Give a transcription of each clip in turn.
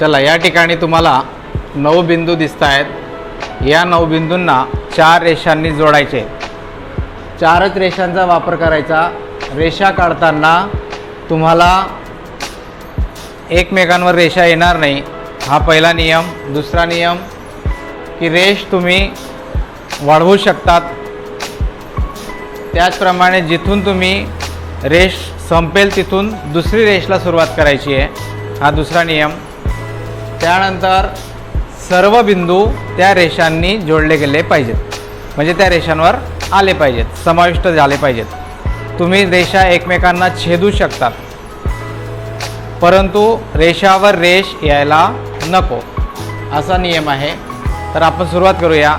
चला या ठिकाणी तुम्हाला नऊ बिंदू दिसत आहेत या नऊ बिंदूंना चार रेषांनी जोडायचे. चारच रेषांचा वापर करायचा. रेषा काढताना तुम्हाला एकमेकांवर रेषा येणार नाही. हा पहिला नियम. दुसरा नियम की रेष तुम्ही वाढवू शकतात. त्याचप्रमाणे जिथून तुम्ही रेष संपेल तिथून दुसरी रेषला सुरुवात करायची आहे. हा दुसरा नियम. त्यानंतर सर्व बिंदू त्या रेषांनी जोडले गेले पाहिजेत. म्हणजे त्या रेषांवर आले पाहिजेत समाविष्ट झाले पाहिजेत. तुम्ही रेषा एकमेकांना छेदू शकतात परंतु रेषावर रेष यायला नको. असा नियम आहे. तर आपण सुरुवात करूया.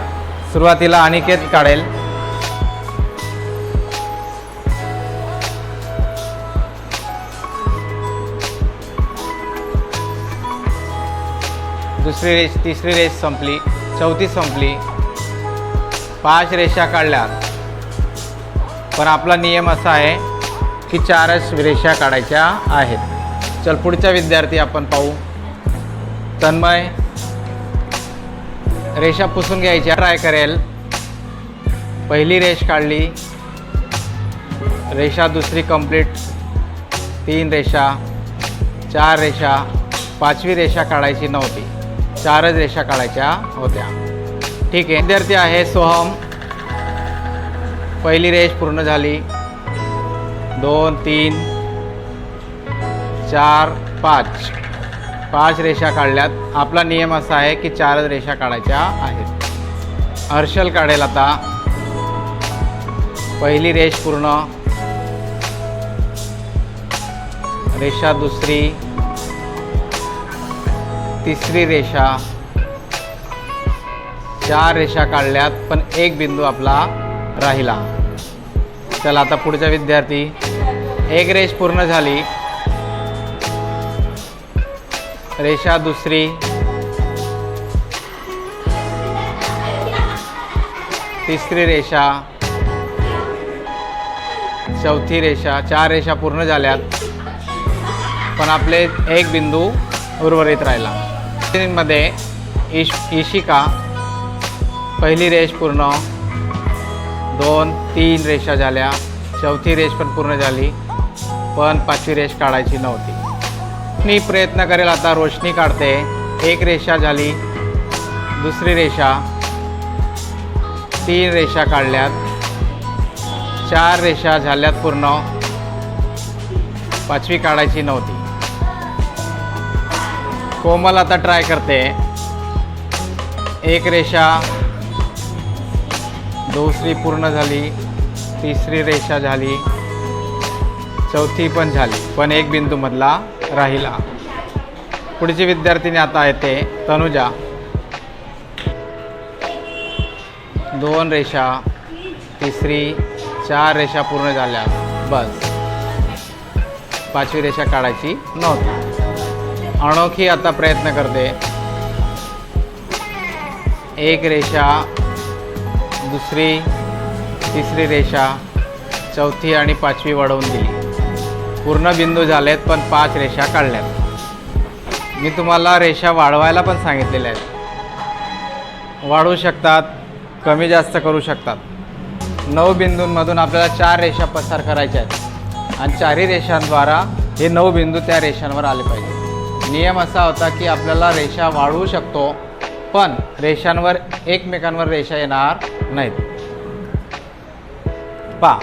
सुरुवातीला अनिकेत काढेल. दुसरी रेष तिसरी रेष संपली. चौथी संपली. पाच रेषा काढल्या. पण आपला नियम असा आहे की चारच रेषा काढायच्या आहेत. चल पुढचा विद्यार्थी आपण पाहू. तन्मय रेषा पुसून घ्यायच्या ट्राय करेल. पहिली रेष काढली. रेषा दुसरी कंप्लीट तीन रेषा चार रेषा. पाचवी रेषा काढायची नव्हती. चारच रेषा काढायच्या होत्या. ठीक आहे. विद्यार्थी आहे सोहम. पहिली रेष पूर्ण झाली. दोन तीन चार पाच. पाच रेषा काढल्यात. आपला नियम असा आहे की चारच रेषा काढायच्या आहेत. हर्षल काढेल आता. पहिली रेष पूर्ण. रेषा दुसरी. तिसरी रेषा. चार रेषा काढल्यात पण एक बिंदू आपला राहिला. चला आता पुढचा विद्यार्थी. एक रेष पूर्ण झाली. रेषा दुसरी. तिसरी रेषा. चौथी रेषा. चार रेषा पूर्ण झाल्यात पण आपले एक बिंदू उर्वरित राहिला. मध्ये इश इशिका पहिली रेष पूर्ण दोन तीन रेषा झाल्या चौथी रेष पण पूर्ण झाली पण पाचवी रेष काढायची नव्हती. मी प्रयत्न करेल आता रोशनी काढते. एक रेषा झाली दुसरी रेषा तीन रेषा काढल्यात. चार रेषा झाल्यात पूर्ण पाचवी काढायची नव्हती. कोमल आता ट्राय करते. एक रेषा. दुसरी पूर्ण झाली. तिसरी रेषा झाली. चौथी पण झाली. पण एक बिंदूमधला राहिला. पुढची विद्यार्थिनी आता येते. तनुजा. दोन रेषा. तिसरी. चार रेषा पूर्ण झाल्या. बस. पाचवी रेषा काढायची नव्हती. अनोखी आता प्रयत्न करते. एक रेषा दुसरी तिसरी रेषा चौथी आणि पाचवी वाढवून दिली. पूर्ण बिंदू झालेत पण पाच रेषा काढल्यात. मी तुम्हाला रेषा वाढवायला पण सांगितलेल्या आहेत. वाढवू शकतात कमी जास्त करू शकतात. नऊ बिंदूंमधून आपल्याला चार रेषा पसार करायच्या आहेत. आणि चारही रेषांद्वारा हे नऊ बिंदू त्या रेषांवर आले पाहिजे नियम असा होता की आपल्याला रेषा वाढवू शकतो पण रेषांवर एकमेकांवर रेषा येणार नाहीत. पा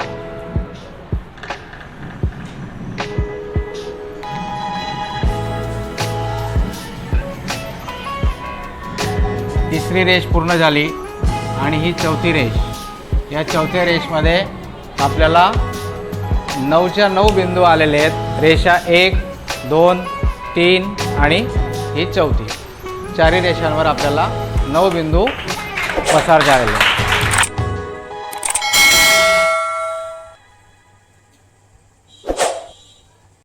तिसरी रेष पूर्ण झाली आणि ही चौथी रेष. या चौथ्या रेषमध्ये आपल्याला नऊच्या नऊ बिंदू आलेले आहेत. रेषा एक दोन तीन आणि ही चौथी. चारही रेषांवर आपल्याला नऊ बिंदू पसार झालेले आहेत.